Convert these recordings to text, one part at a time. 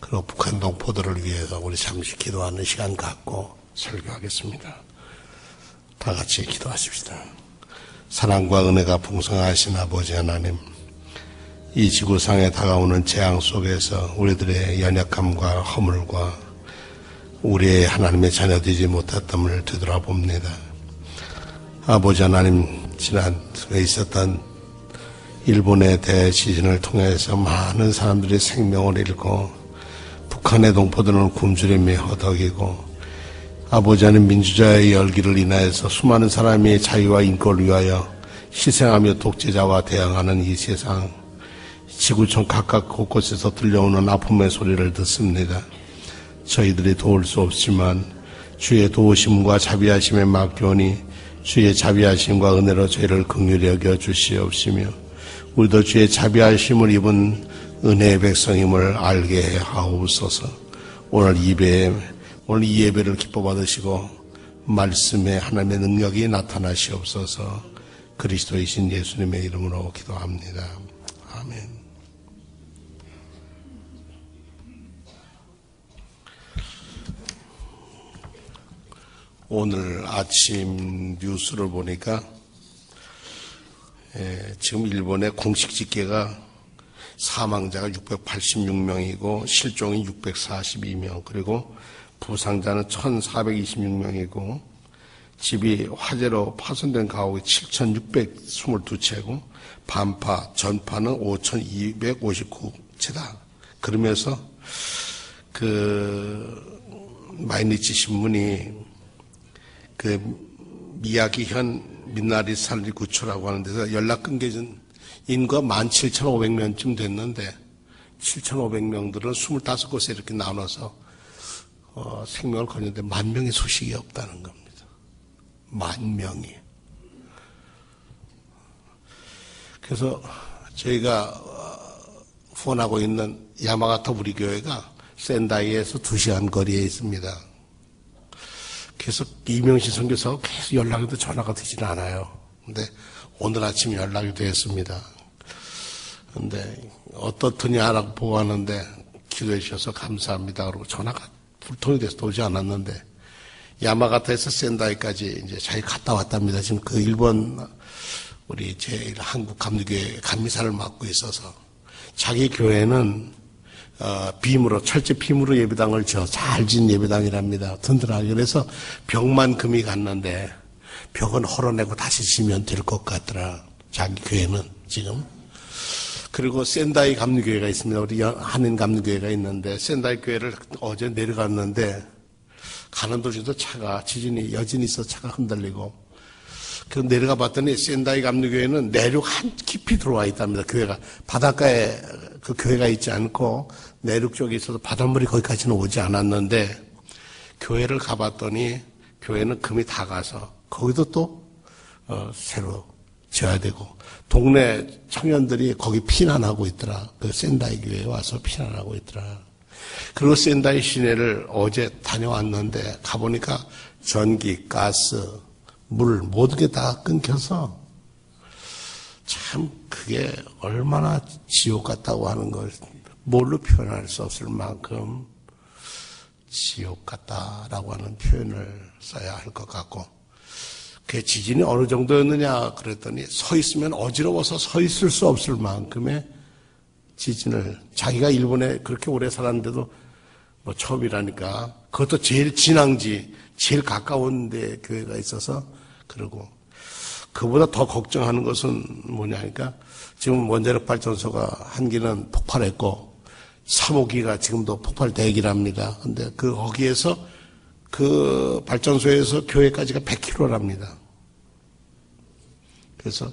그리고 북한 동포들을 위해서 우리 잠시 기도하는 시간 갖고 설교하겠습니다. 다 같이 기도하십시다. 사랑과 은혜가 풍성하신 아버지 하나님, 이 지구상에 다가오는 재앙 속에서 우리들의 연약함과 허물과 우리의 하나님의 자녀되지 못했음을 되돌아봅니다. 아버지 하나님, 지난해 있었던 일본의 대지진을 통해서 많은 사람들이 생명을 잃고 북한의 동포들은 굶주림이 허덕이고 아버지 하나님 민주자의 열기를 인하여서 수많은 사람이 자유와 인권을 위하여 희생하며 독재자와 대항하는 이 세상 지구촌 각각 곳곳에서 들려오는 아픔의 소리를 듣습니다. 저희들이 도울 수 없지만 주의 도우심과 자비하심에 맡겨오니 주의 자비하심과 은혜로 저희를 긍휼히 여겨 주시옵시며 우리도 주의 자비하심을 입은 은혜의 백성임을 알게 해 하옵소서. 오늘 예배 오늘 이 예배를 기뻐 받으시고 말씀에 하나님의 능력이 나타나시옵소서. 그리스도이신 예수님의 이름으로 기도합니다. 아멘. 오늘 아침 뉴스를 보니까 예, 지금 일본의 공식 집계가 사망자가 686명이고 실종이 642명 그리고 부상자는 1426명이고 집이 화재로 파손된 가옥이 7622채고 반파 전파는 5259채다. 그러면서 그 마이니치 신문이 그 미야기현 민나리 산리 구초라고 하는 데서 연락 끊겨진 인구가 17,500명쯤 됐는데 7,500명들은 25곳에 이렇게 나눠서 어, 생명을 거는데 만 명의 소식이 없다는 겁니다. 만 명이. 그래서 저희가 어, 후원하고 있는 야마가타 우리 교회가 센다이에서 2시간 거리에 있습니다. 계속 이명신 선교사가 계속 연락이 도 전화가 되지는 않아요. 근데 오늘 아침 연락이 되었습니다. 근데 어떻더냐라고 보고 하는데 기도해 주셔서 감사합니다. 그러고 전화가 불통이 돼서 오지 않았는데 야마가타에서 센다이까지 이제 자기 갔다 왔답니다. 지금 그 일본 우리 제 한국 감리교회 감리사를 맡고 있어서 자기 교회는 어, 빔으로 철제 빔으로 예배당을 저잘진 예배당이랍니다. 든든하게 그래서 벽만 금이 갔는데 벽은 헐어내고 다시 지면 될 것 같더라. 자기 교회는 지금 그리고 센다이 감리교회가 있습니다. 우리 한인 감리교회가 있는데 센다이 교회를 어제 내려갔는데 가는 도중에도 차가 지진이 여진이 있어 차가 흔들리고 그 내려가 봤더니 센다이 감리교회는 내륙 한 깊이 들어와 있답니다. 교회가 바닷가에 그 교회가 있지 않고 내륙 쪽에 있어서 바닷물이 거기까지는 오지 않았는데 교회를 가봤더니 교회는 금이 다 가서 거기도 또 어, 새로 지어야 되고 동네 청년들이 거기 피난하고 있더라. 그 센다이 교회에 와서 피난하고 있더라. 그리고 센다이 시내를 어제 다녀왔는데 가보니까 전기, 가스, 물 모든 게 다 끊겨서 참 그게 얼마나 지옥 같다고 하는 걸 뭘로 표현할 수 없을 만큼 지옥 같다라고 하는 표현을 써야 할 것 같고 그 지진이 어느 정도였느냐 그랬더니 서 있으면 어지러워서 서 있을 수 없을 만큼의 지진을 자기가 일본에 그렇게 오래 살았는데도 뭐 처음이라니까 그것도 제일 진앙지 제일 가까운 데 교회가 있어서 그러고 그보다 더 걱정하는 것은 뭐냐니까 지금 원자력 발전소가 한 기는 폭발했고 3호기가 지금도 폭발 대기랍니다. 근데 그 거기에서 그 발전소에서 교회까지가 100km랍니다. 그래서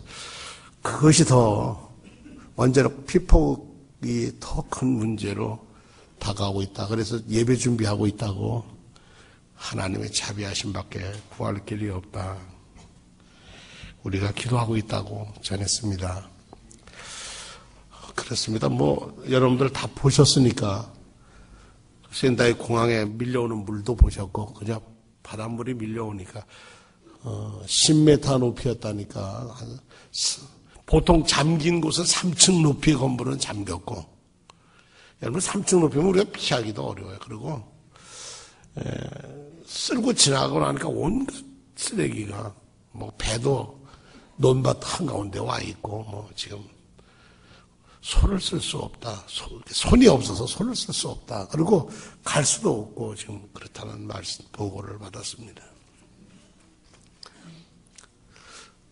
그것이 더 원자력 피폭이 더 큰 문제로 다가오고 있다. 그래서 예배 준비하고 있다고 하나님의 자비하심 밖에 구할 길이 없다. 우리가 기도하고 있다고 전했습니다. 그렇습니다. 뭐 여러분들 다 보셨으니까 센다이 공항에 밀려오는 물도 보셨고 그냥 바닷물이 밀려오니까 어, 10m 높이였다니까 보통 잠긴 곳은 3층 높이의 건물은 잠겼고 여러분 3층 높이면 우리가 피하기도 어려워요. 그리고 에, 쓸고 지나가고 나니까 온갖 쓰레기가 뭐 배도 논밭 한가운데 와 있고 뭐 지금 손을 쓸 수 없다. 손이 없어서 손을 쓸 수 없다. 그리고 갈 수도 없고 지금 그렇다는 말씀 보고를 받았습니다.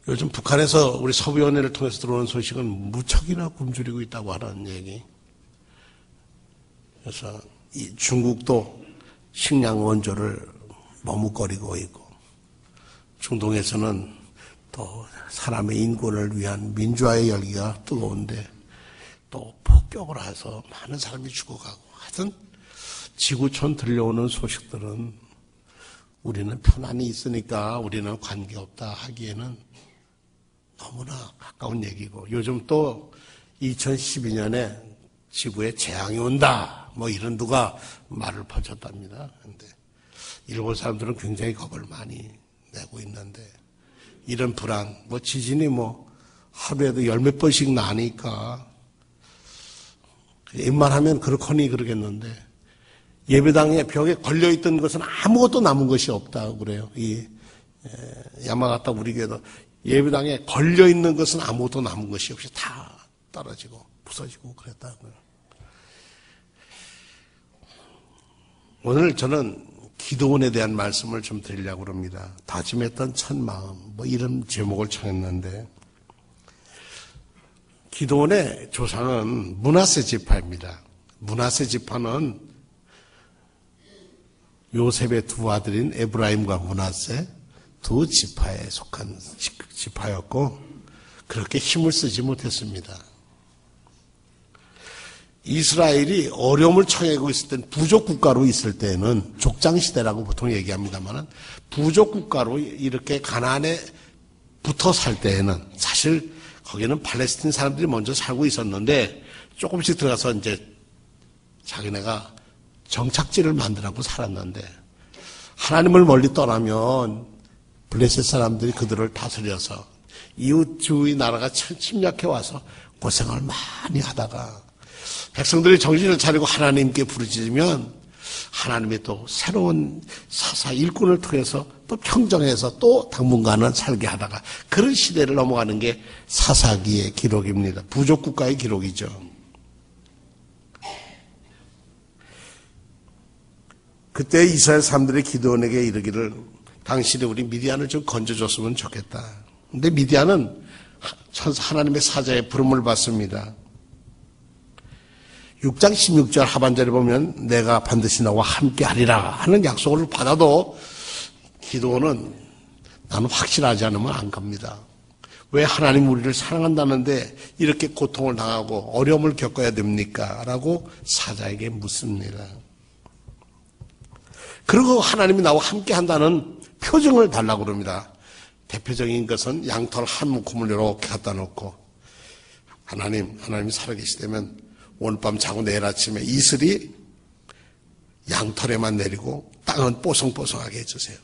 요즘 북한에서 우리 서부위원회를 통해서 들어오는 소식은 무척이나 굶주리고 있다고 하는 얘기. 그래서 이 중국도 식량 원조를 머뭇거리고 있고 중동에서는 또 사람의 인권을 위한 민주화의 열기가 뜨거운데 또 폭격을 해서 많은 사람이 죽어가고 하여튼 지구촌 들려오는 소식들은 우리는 편안히 있으니까 우리는 관계없다 하기에는 너무나 가까운 얘기고 요즘 또 2012년에 지구에 재앙이 온다 뭐 이런 누가 말을 퍼졌답니다. 그런데 일본 사람들은 굉장히 겁을 많이 내고 있는데 이런 불안 뭐 지진이 뭐 하루에도 열 몇 번씩 나니까 웬만하면 그렇거니 그러겠는데 예배당에 벽에 걸려있던 것은 아무것도 남은 것이 없다고 그래요. 이 야마가타 우리 교회도 예배당에 걸려있는 것은 아무것도 남은 것이 없이 다 떨어지고 부서지고 그랬다고요. 오늘 저는 기도원에 대한 말씀을 좀 드리려고 합니다. 다짐했던 첫 마음, 뭐 이런 제목을 정했는데 기도원의 조상은 문하세 지파입니다. 문하세 지파는 요셉의 두 아들인 에브라임과 문하세 두 지파에 속한 지파였고 그렇게 힘을 쓰지 못했습니다. 이스라엘이 어려움을 처해고 있을 땐 부족 국가로 있을 때는 족장 시대라고 보통 얘기합니다만 부족 국가로 이렇게 가난에 붙어 살 때에는 사실 거기는 팔레스틴 사람들이 먼저 살고 있었는데 조금씩 들어가서 이제 자기네가 정착지를 만들라고 살았는데 하나님을 멀리 떠나면 블레셋 사람들이 그들을 다스려서 이웃 주의 나라가 침략해 와서 고생을 많이 하다가 백성들이 정신을 차리고 하나님께 부르짖으면 하나님이 또 새로운 사사 일꾼을 통해서 또 평정해서 또 당분간은 살게 하다가 그런 시대를 넘어가는 게 사사기의 기록입니다. 부족 국가의 기록이죠. 그때 이스라엘 사람들이 기도원에게 이르기를 당신이 우리 미디안을 좀 건져줬으면 좋겠다. 근데 미디안은 천사 하나님의 사자의 부름을 받습니다. 6장 16절 하반절에 보면 내가 반드시 너와 함께 하리라 하는 약속을 받아도 기도는 나는 확실하지 않으면 안 갑니다. 왜 하나님 우리를 사랑한다는데 이렇게 고통을 당하고 어려움을 겪어야 됩니까? 라고 사자에게 묻습니다. 그리고 하나님이 나와 함께 한다는 표정을 달라고 그럽니다. 대표적인 것은 양털 한 묶음을 이렇게 갖다 놓고 하나님, 하나님이 살아계시다면 오늘 밤 자고 내일 아침에 이슬이 양털에만 내리고 땅은 뽀송뽀송하게 해주세요.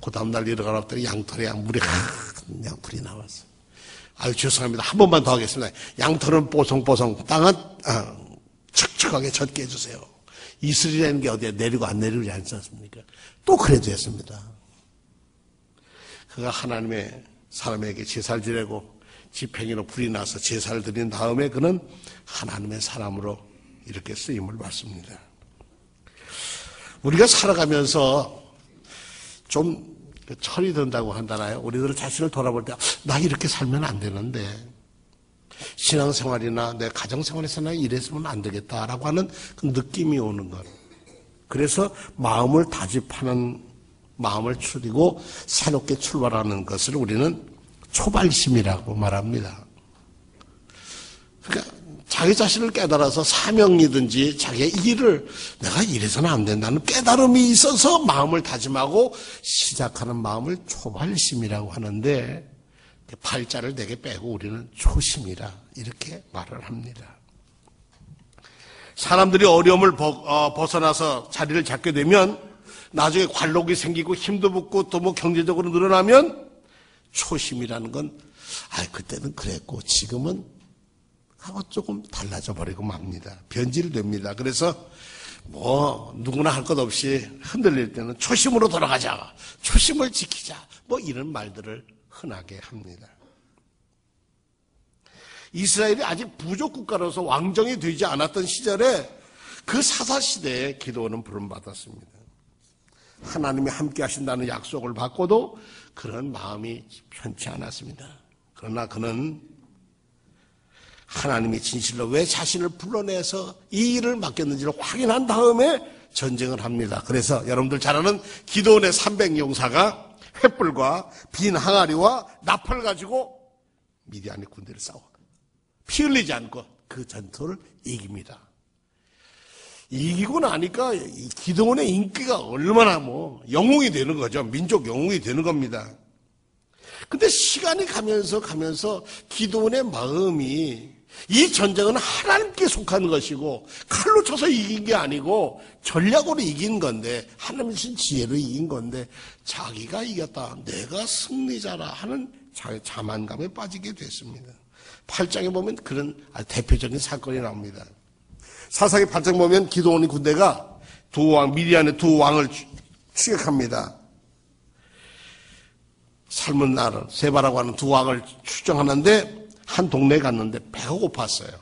그 다음날 일어나봤더니 양털에 물이 큰 양풀이 나왔어. 아유, 죄송합니다. 한 번만 더 하겠습니다. 양털은 뽀송뽀송, 땅은 어, 척척하게 젖게 해주세요. 이슬이라는 게 어디에 내리고 안 내리지 않지 않습니까? 또 그래도 했습니다. 그가 하나님의 사람에게 제사를 지내고 집행이로 불이 나서 제사를 드린 다음에 그는 하나님의 사람으로 이렇게 쓰임을 받습니다. 우리가 살아가면서 좀 철이 든다고 한다나요? 우리들 자신을 돌아볼 때, 나 이렇게 살면 안 되는데, 신앙생활이나 내 가정생활에서 나 이랬으면 안 되겠다라고 하는 그 느낌이 오는 것. 그래서 마음을 다집하는 마음을 추리고 새롭게 출발하는 것을 우리는 초발심이라고 말합니다. 그러니까 자기 자신을 깨달아서 사명이든지 자기의 일을 내가 이래서는 안 된다는 깨달음이 있어서 마음을 다짐하고 시작하는 마음을 초발심이라고 하는데 팔자를 내게 빼고 우리는 초심이라 이렇게 말을 합니다. 사람들이 어려움을 어, 벗어나서 자리를 잡게 되면 나중에 관록이 생기고 힘도 붙고 또 뭐 경제적으로 늘어나면 초심이라는 건, 아, 그때는 그랬고 지금은 하고 조금 달라져 버리고 맙니다. 변질됩니다. 그래서 뭐 누구나 할 것 없이 흔들릴 때는 초심으로 돌아가자. 초심을 지키자. 뭐 이런 말들을 흔하게 합니다. 이스라엘이 아직 부족 국가로서 왕정이 되지 않았던 시절에 그 사사 시대에 기도는 부름 받았습니다. 하나님이 함께 하신다는 약속을 받고도 그런 마음이 편치 않았습니다. 그러나 그는 하나님이 진실로 왜 자신을 불러내서 이 일을 맡겼는지를 확인한 다음에 전쟁을 합니다. 그래서 여러분들 잘 아는 기도원의 300용사가 횃불과 빈 항아리와 나팔 가지고 미디안의 군대를 싸워. 피 흘리지 않고 그 전투를 이깁니다. 이기고 나니까 기도원의 인기가 얼마나 뭐 영웅이 되는 거죠. 민족 영웅이 되는 겁니다. 근데 시간이 가면서 가면서 기도원의 마음이 이 전쟁은 하나님께 속한 것이고 칼로 쳐서 이긴 게 아니고 전략으로 이긴 건데 하나님 신 지혜로 이긴 건데 자기가 이겼다 내가 승리자라 하는 자만감에 빠지게 됐습니다. 8장에 보면 그런 대표적인 사건이 나옵니다. 사사기 8장 보면 기도원의 군대가 두 왕, 미디안의 두 왕을 추격합니다. 삶은 나를, 세바라고 하는 두 왕을 추정하는데 한 동네에 갔는데 배가 고팠어요.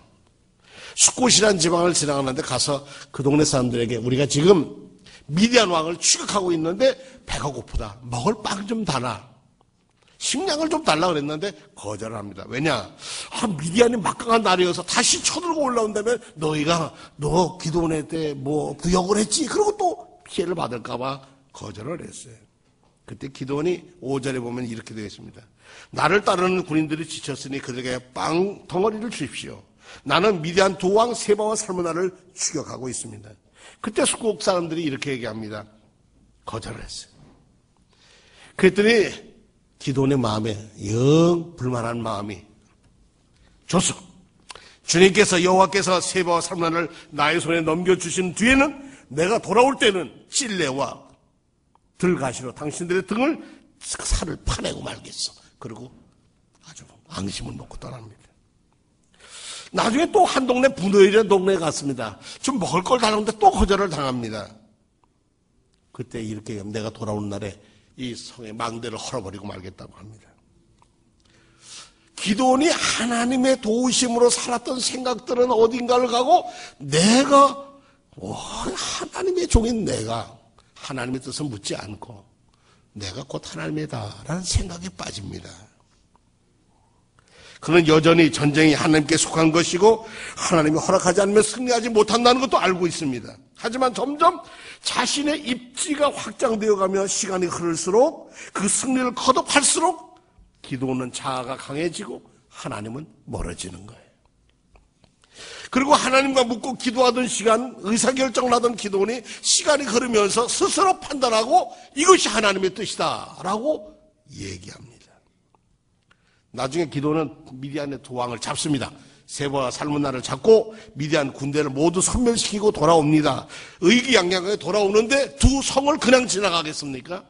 수꽃이라는 지방을 지나가는데 가서 그 동네 사람들에게 우리가 지금 미디안 왕을 추격하고 있는데 배가 고프다. 먹을 빵 좀 달라. 식량을 좀 달라 그랬는데 거절을 합니다. 왜냐? 아, 미디안이 막강한 날이어서 다시 쳐들고 올라온다면 너희가 너 기도원에 때뭐 부역을 했지. 그리고 또 피해를 받을까봐 거절을 했어요. 그때 기도원이 5절에 보면 이렇게 되어 있습니다. 나를 따르는 군인들이 지쳤으니 그들에게 빵 덩어리를 주십시오. 나는 미디안 두 왕 세바와 살문나를 추격하고 있습니다. 그때 수국 사람들이 이렇게 얘기합니다. 거절을 했어요. 그랬더니 기도원의 마음에 영 불만한 마음이 좋소. 주님께서 여호와께서 세바와 삼란을 나의 손에 넘겨주신 뒤에는 내가 돌아올 때는 찔레와 들가시로 당신들의 등을 살을 파내고 말겠어. 그리고 아주 앙심을 놓고 떠납니다. 나중에 또 한 동네 분노일이라는 동네에 갔습니다. 좀 먹을 걸 달라는데 또 거절을 당합니다. 그때 이렇게 내가 돌아오는 날에 이 성의 망대를 헐어버리고 말겠다고 합니다. 기도원이 하나님의 도우심으로 살았던 생각들은 어딘가를 가고 내가 오, 하나님의 종인 내가 하나님의 뜻을 묻지 않고 내가 곧 하나님이다라는 생각에 빠집니다. 그는 여전히 전쟁이 하나님께 속한 것이고 하나님이 허락하지 않으면 승리하지 못한다는 것도 알고 있습니다. 하지만 점점 자신의 입지가 확장되어 가며 시간이 흐를수록 그 승리를 거듭할수록 기도는 자아가 강해지고 하나님은 멀어지는 거예요. 그리고 하나님과 묻고 기도하던 시간, 의사결정을 하던 기도원이 시간이 흐르면서 스스로 판단하고 이것이 하나님의 뜻이다. 라고 얘기합니다. 나중에 기도는 미디안의 두 왕을 잡습니다. 세바와 살문나를 잡고 미디안 군대를 모두 섬멸시키고 돌아옵니다. 의기양양하게 돌아오는데 두 성을 그냥 지나가겠습니까?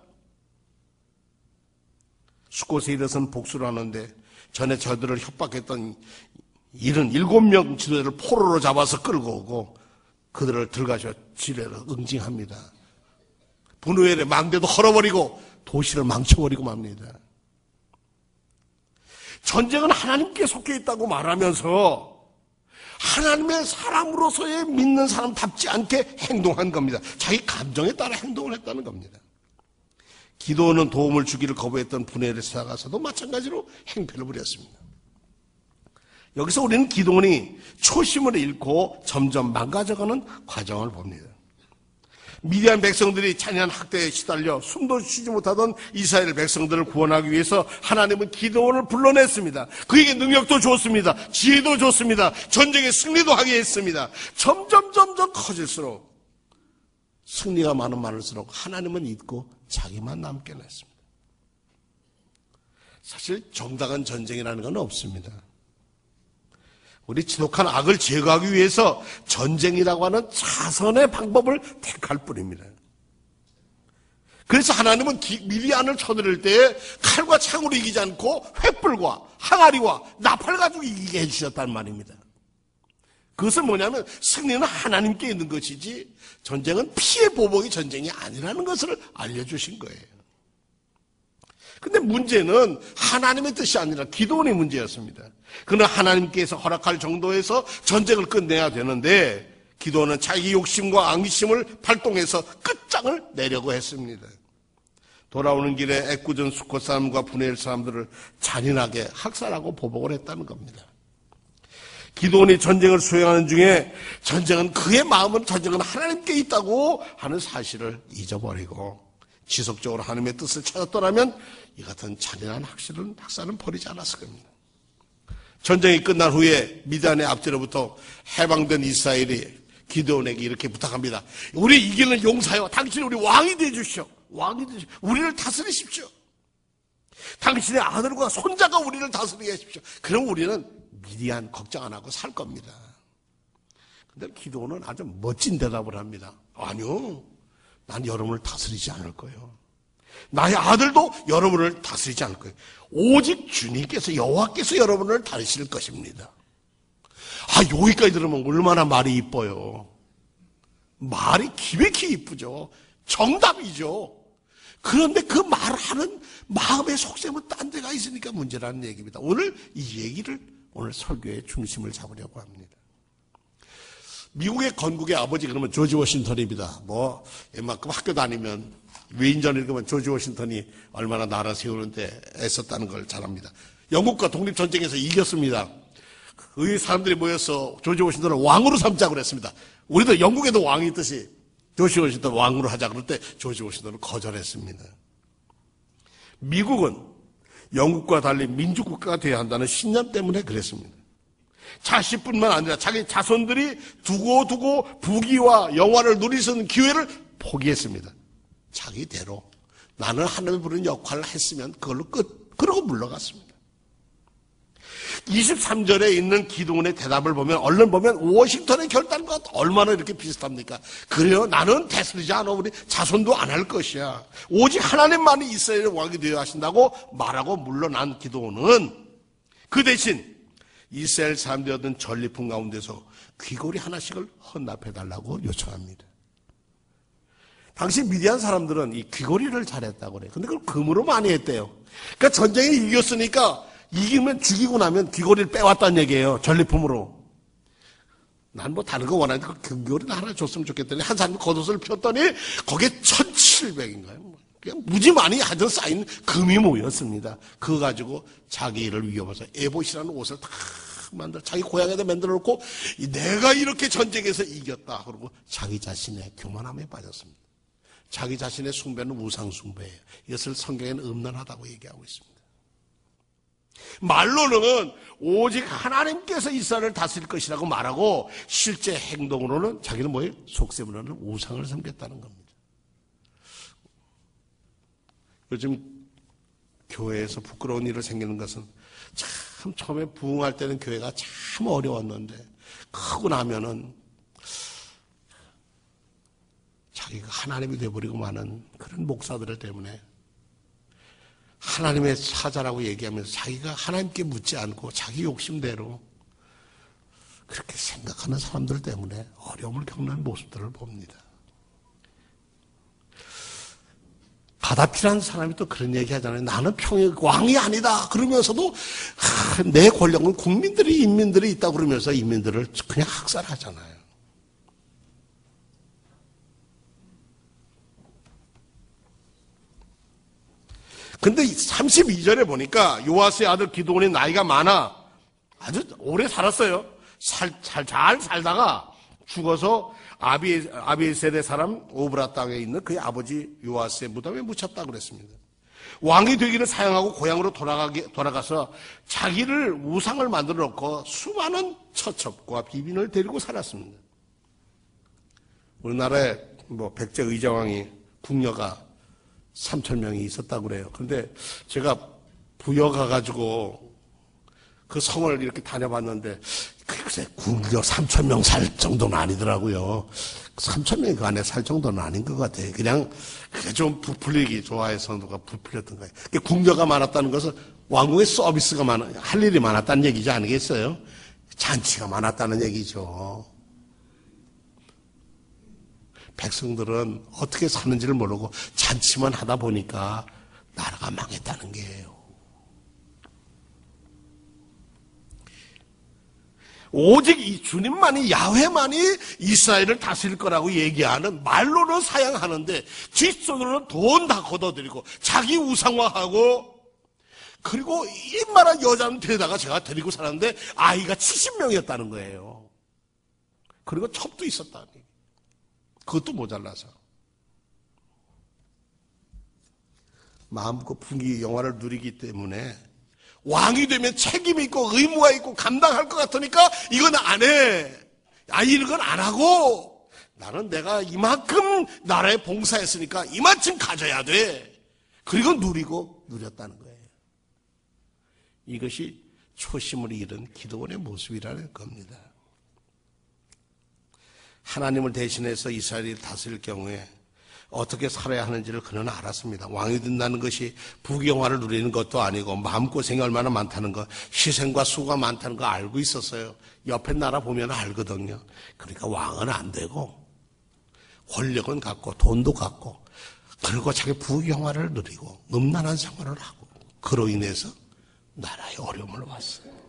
수꽃에 일어선 복수를 하는데 전에 저들을 협박했던 이런 일곱 명 지도자를 포로로 잡아서 끌고 오고 그들을 들어가셔 지뢰로 응징합니다. 분우엘의 망대도 헐어버리고 도시를 망쳐버리고 맙니다. 전쟁은 하나님께 속해 있다고 말하면서 하나님의 사람으로서의 믿는 사람답지 않게 행동한 겁니다. 자기 감정에 따라 행동을 했다는 겁니다. 기도는 도움을 주기를 거부했던 분해를 사가서도 마찬가지로 행패를 부렸습니다. 여기서 우리는 기도원이 초심을 잃고 점점 망가져가는 과정을 봅니다. 미디안 백성들이 잔인한 학대에 시달려 숨도 쉬지 못하던 이스라엘 백성들을 구원하기 위해서 하나님은 기도원을 불러냈습니다. 그에게 능력도 줬습니다. 지혜도 줬습니다. 전쟁에 승리도 하게 했습니다. 점점 점점 커질수록 승리가 많은 많을수록 하나님은 잊고 자기만 남게 냈습니다. 사실 정당한 전쟁이라는 건 없습니다. 우리 지독한 악을 제거하기 위해서 전쟁이라고 하는 자선의 방법을 택할 뿐입니다. 그래서 하나님은 미리안을 쳐들을 때 칼과 창으로 이기지 않고 횃불과 항아리와 나팔 가지고 이기게 해주셨단 말입니다. 그것은 뭐냐면 승리는 하나님께 있는 것이지 전쟁은 피해 보복의 전쟁이 아니라는 것을 알려주신 거예요. 근데 문제는 하나님의 뜻이 아니라 기도원의 문제였습니다. 그는 하나님께서 허락할 정도에서 전쟁을 끝내야 되는데 기도는 자기 욕심과 앙심을 발동해서 끝장을 내려고 했습니다. 돌아오는 길에 애꿎은 수컷 사람과 분해일 사람들을 잔인하게 학살하고 보복을 했다는 겁니다. 기도원이 전쟁을 수행하는 중에 전쟁은 그의 마음은 전쟁은 하나님께 있다고 하는 사실을 잊어버리고 지속적으로 하나님의 뜻을 찾았더라면 이 같은 잔인한 학살은, 학살은 버리지 않았을 겁니다. 전쟁이 끝난 후에 미단의 앞뒤로부터 해방된 이스라엘이 기도원에게 이렇게 부탁합니다. 우리 이기는 용사여, 당신이 우리 왕이 되주시오. 왕이 되주시오. 우리를 다스리십시오. 당신의 아들과 손자가 우리를 다스리게 하십시오. 그럼 우리는 미디안 걱정 안 하고 살 겁니다. 근데 기도는 아주 멋진 대답을 합니다. 아니요. 난 여러분을 다스리지 않을 거예요. 나의 아들도 여러분을 다스리지 않을 거예요. 오직 주님께서 여호와께서 여러분을 다스릴 것입니다. 아 여기까지 들으면 얼마나 말이 이뻐요. 말이 기백히 이쁘죠. 정답이죠. 그런데 그 말하는 마음의 속셈은 딴 데가 있으니까 문제라는 얘기입니다. 오늘 이 얘기를 오늘 설교의 중심을 잡으려고 합니다. 미국의 건국의 아버지 그러면 조지 워싱턴입니다. 뭐 웬만큼 학교 다니면 위인전 읽으면 조지 워싱턴이 얼마나 나라 세우는데 애썼다는 걸 잘합니다. 영국과 독립전쟁에서 이겼습니다. 의 사람들이 모여서 조지 워싱턴을 왕으로 삼자고 그랬습니다. 우리도 영국에도 왕이 있듯이 조지 워싱턴 왕으로 하자 그럴 때 조지 워싱턴은 거절했습니다. 미국은 영국과 달리 민주국가가 되어야 한다는 신념 때문에 그랬습니다. 자식뿐만 아니라 자기 자손들이 두고두고 부귀와 영화를 있는 기회를 포기했습니다. 자기대로 나는 하나님의 부르는 역할을 했으면 그걸로 끝. 그러고 물러갔습니다. 23절에 있는 기도원의 대답을 보면 얼른 보면 워싱턴의 결단과 얼마나 이렇게 비슷합니까? 그래요. 나는 대스리지 않아. 우리 자손도 안 할 것이야. 오직 하나님만이 이스라엘의 왕이 되어 하신다고 말하고 물러난 기도원은 그 대신 이스라엘 사람들이었던 전리품 가운데서 귀걸이 하나씩을 헌납해 달라고 요청합니다. 당시 미디안 사람들은 이 귀걸이를 잘했다고 그래요. 근데 그걸 금으로 많이 했대요. 그러니까 전쟁에 이겼으니까 이기면 죽이고 나면 귀걸이를 빼왔다는 얘기예요. 전리품으로. 난 뭐 다른 거 원하는데 그 금고리를 하나 줬으면 좋겠더니 한 사람이 겉옷을 폈더니 거기에 1700인가요? 무지 많이 하던 쌓인 금이 모였습니다. 그거 가지고 자기 일을 위협해서 에봇이라는 옷을 다 만들어 자기 고향에다 만들어 놓고 내가 이렇게 전쟁에서 이겼다. 그러고 자기 자신의 교만함에 빠졌습니다. 자기 자신의 숭배는 우상 숭배예요. 이것을 성경에는 음란하다고 얘기하고 있습니다. 말로는 오직 하나님께서 이스라엘을 다스릴 것이라고 말하고 실제 행동으로는 자기는 뭐예요? 속셈으로는 우상을 섬겼다는 겁니다. 요즘 교회에서 부끄러운 일을 생기는 것은 참 처음에 부흥할 때는 교회가 참 어려웠는데 크고 나면은 자기가 하나님이 되어버리고 마는 그런 목사들 때문에 하나님의 사자라고 얘기하면서 자기가 하나님께 묻지 않고 자기 욕심대로 그렇게 생각하는 사람들 때문에 어려움을 겪는 모습들을 봅니다. 가다피라는 사람이 또 그런 얘기 하잖아요. 나는 평의 왕이 아니다. 그러면서도 내 권력은 국민들이, 인민들이 있다 그러면서 인민들을 그냥 학살하잖아요. 근데 32절에 보니까 요아스의 아들 기도원이 나이가 많아 아주 오래 살았어요. 살, 잘, 잘 살다가 죽어서 아비, 아비 세대 사람 오브라 땅에 있는 그의 아버지 요아스의 무덤에 묻혔다 그랬습니다. 왕이 되기를 사용하고 고향으로 돌아가게, 돌아가서 자기를 우상을 만들어 놓고 수많은 처첩과 비빈을 데리고 살았습니다. 우리나라에 뭐 백제 의자왕이 궁녀가 3천 명이 있었다고 그래요. 그런데 제가 부여 가 가지고 그 성을 이렇게 다녀봤는데 글쎄 궁녀 3천 명 살 정도는 아니더라고요. 3천 명이 그 안에 살 정도는 아닌 것 같아요. 그냥 그게 좀 부풀리기 좋아해서 누가 부풀렸던 거예요. 궁녀가 많았다는 것은 왕궁의 서비스가 많아, 할 일이 많았다는 얘기지 아니겠어요? 잔치가 많았다는 얘기죠. 백성들은 어떻게 사는지를 모르고 잔치만 하다 보니까 나라가 망했다는 게예요. 오직 이 주님만이 야훼만이 이스라엘을 다스릴 거라고 얘기하는 말로는 사양하는데 뒷손으로는 돈 다 걷어들이고 자기 우상화하고 그리고 이만한 여자는 데다가 제가 데리고 살았는데 아이가 70명이었다는 거예요. 그리고 첩도 있었다니. 그것도 모자라서. 마음껏 분기 영화를 누리기 때문에 왕이 되면 책임이 있고 의무가 있고 감당할 것 같으니까 이건 안 해. 아, 이건 안 하고 나는 내가 이만큼 나라에 봉사했으니까 이만큼 가져야 돼. 그리고 누리고 누렸다는 거예요. 이것이 초심을 잃은 기도원의 모습이라는 겁니다. 하나님을 대신해서 이스라엘이 다스릴 경우에 어떻게 살아야 하는지를 그는 알았습니다. 왕이 된다는 것이 부경화를 누리는 것도 아니고 마음고생이 얼마나 많다는 것, 희생과 수가 많다는 거 알고 있었어요. 옆에 나라 보면 알거든요. 그러니까 왕은 안 되고 권력은 갖고 돈도 갖고 그리고 자기 부경화를 누리고 음란한 생활을 하고 그로 인해서 나라에 어려움을 왔어요.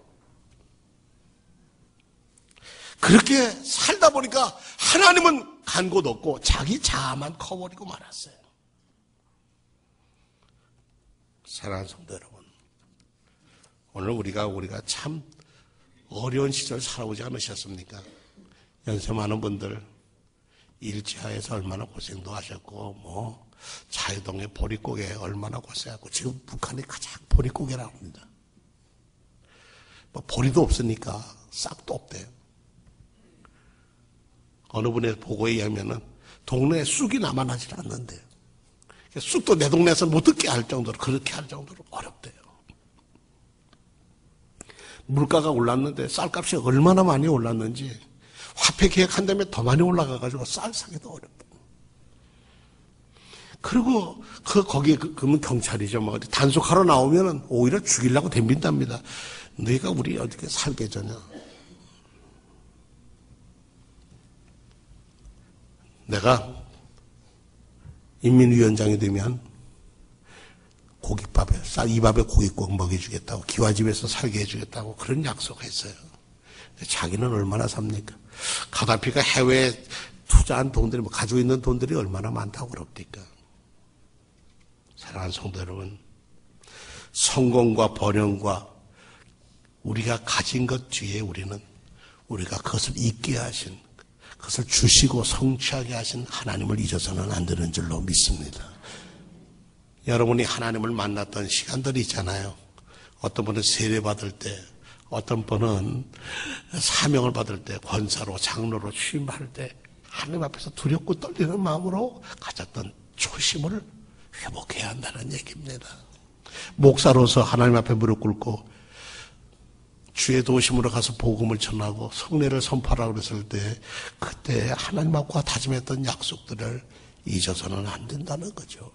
그렇게 살다 보니까 하나님은 간 곳 없고 자기 자아만 커버리고 말았어요. 사랑하는 성도 여러분, 오늘 우리가 우리가 참 어려운 시절 살아오지 않으셨습니까? 연세 많은 분들 일지하에서 얼마나 고생도 하셨고 뭐 자유동의 보릿고개 얼마나 고생하고 지금 북한이 가장 보릿고개라고 합니다. 뭐 보리도 없으니까 싹도 없대요. 어느 분의 보고에 의하면은 동네에 쑥이 남아나질 않는데요. 쑥도 내 동네에서 못 듣게 할 정도로 그렇게 할 정도로 어렵대요. 물가가 올랐는데 쌀값이 얼마나 많이 올랐는지 화폐 계획한 다음에 더 많이 올라가가지고 쌀 사기도 어렵다. 그리고 그 거기에 그, 그러면 경찰이죠. 뭐 단속하러 나오면은 오히려 죽이려고 덤빈답니다. 너희가 우리 어떻게 살게 되냐? 내가 인민위원장이 되면 고깃밥에 쌀 이밥에 고깃국 먹여주겠다고 기와집에서 살게 해주겠다고 그런 약속했어요. 자기는 얼마나 삽니까? 가다피가 해외에 투자한 돈들이 뭐 가지고 있는 돈들이 얼마나 많다고 그럽니까? 사랑하는 성도 여러분, 성공과 번영과 우리가 가진 것 뒤에 우리는 우리가 그것을 잊게 하신 그것을 주시고 성취하게 하신 하나님을 잊어서는 안 되는 줄로 믿습니다. 여러분이 하나님을 만났던 시간들이 있잖아요. 어떤 분은 세례 받을 때, 어떤 분은 사명을 받을 때, 권사로, 장로로 취임할 때, 하나님 앞에서 두렵고 떨리는 마음으로 가졌던 초심을 회복해야 한다는 얘기입니다. 목사로서 하나님 앞에 무릎 꿇고 주의 도심으로 가서 복음을 전하고 성례를 선포하라고 그랬을 때 그때 하나님 앞과 다짐했던 약속들을 잊어서는 안 된다는 거죠.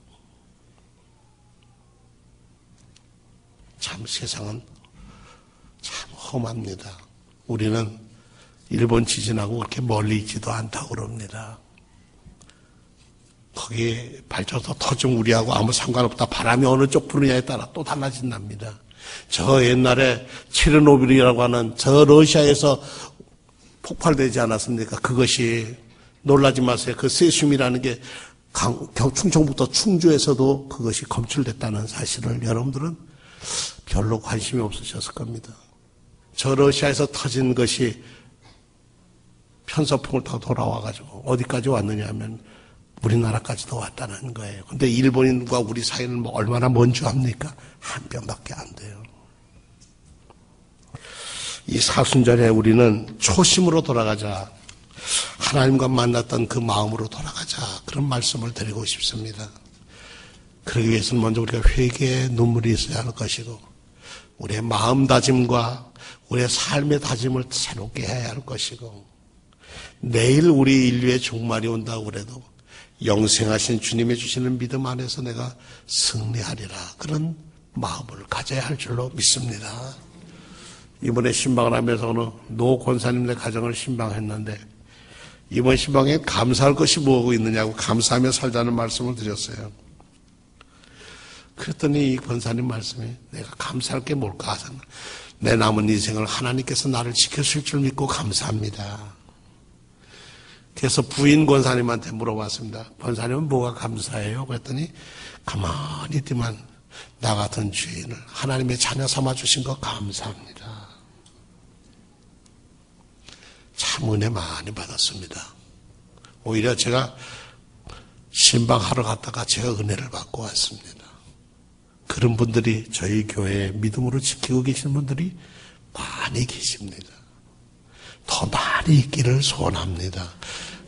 참 세상은 참 험합니다. 우리는 일본 지진하고 그렇게 멀리 있지도 않다고 그럽니다. 거기에 발전소 터좀 우리하고 아무 상관없다. 바람이 어느 쪽 부느냐에 따라 또 달라진답니다. 저 옛날에 체르노빌이라고 하는 저 러시아에서 폭발되지 않았습니까? 그것이 놀라지 마세요. 그 세슘이라는 게 강, 충청부터 충주에서도 그것이 검출됐다는 사실을 여러분들은 별로 관심이 없으셨을 겁니다. 저 러시아에서 터진 것이 편서풍을 타 돌아와가지고 어디까지 왔느냐 하면 우리나라까지도 왔다는 거예요. 근데 일본인과 우리 사이는 뭐 얼마나 먼 줄 압니까? 한 뼘밖에 안 돼요. 이 사순절에 우리는 초심으로 돌아가자. 하나님과 만났던 그 마음으로 돌아가자. 그런 말씀을 드리고 싶습니다. 그러기 위해서는 먼저 우리가 회개의 눈물이 있어야 할 것이고, 우리의 마음 다짐과 우리의 삶의 다짐을 새롭게 해야 할 것이고, 내일 우리 인류의 종말이 온다고 그래도 영생하신 주님의 주시는 믿음 안에서 내가 승리하리라. 그런 마음을 가져야 할 줄로 믿습니다. 이번에 신방을 하면서 어느 노 권사님네 가정을 신방했는데 이번 신방에 감사할 것이 뭐고 있느냐고 감사하며 살자는 말씀을 드렸어요. 그랬더니 이 권사님 말씀이 내가 감사할 게 뭘까 하잖아. 내 남은 인생을 하나님께서 나를 지켜줄 줄 믿고 감사합니다. 그래서 부인 권사님한테 물어봤습니다. 권사님은 뭐가 감사해요? 그랬더니 가만히 있지만 나 같은 주인을 하나님의 자녀 삼아 주신 거 감사합니다. 참 은혜 많이 받았습니다. 오히려 제가 신방하러 갔다가 제가 은혜를 받고 왔습니다. 그런 분들이 저희 교회에 믿음으로 지키고 계시는 분들이 많이 계십니다. 더 많이 있기를 소원합니다.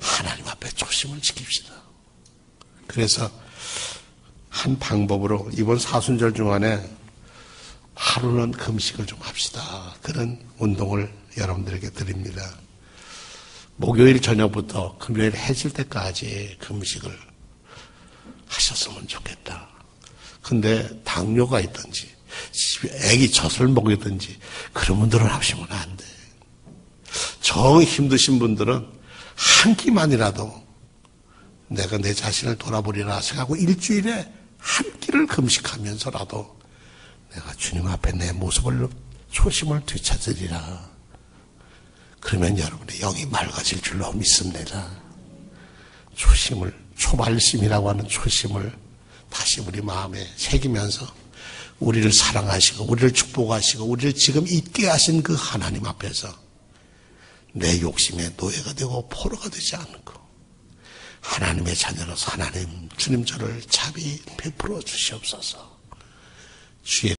하나님 앞에 초심을 지킵시다. 그래서 한 방법으로 이번 사순절 중간에 하루는 금식을 좀 합시다. 그런 운동을 여러분들에게 드립니다. 목요일 저녁부터 금요일 해질 때까지 금식을 하셨으면 좋겠다. 근데 당뇨가 있든지, 애기 젖을 먹이든지, 그런 분들은 하시면 안 돼. 정 힘드신 분들은 한 끼만이라도 내가 내 자신을 돌아보리라 생각하고 일주일에 한 끼를 금식하면서라도 내가 주님 앞에 내 모습을 초심을 되찾으리라. 그러면 여러분의 영이 맑아질 줄로 믿습니다. 초심을, 초발심이라고 하는 초심을 다시 우리 마음에 새기면서 우리를 사랑하시고, 우리를 축복하시고, 우리를 지금 있게 하신 그 하나님 앞에서 내 욕심의 노예가 되고 포로가 되지 않고, 하나님의 자녀로서 하나님, 주님 저를 자비 베풀어 주시옵소서. 주의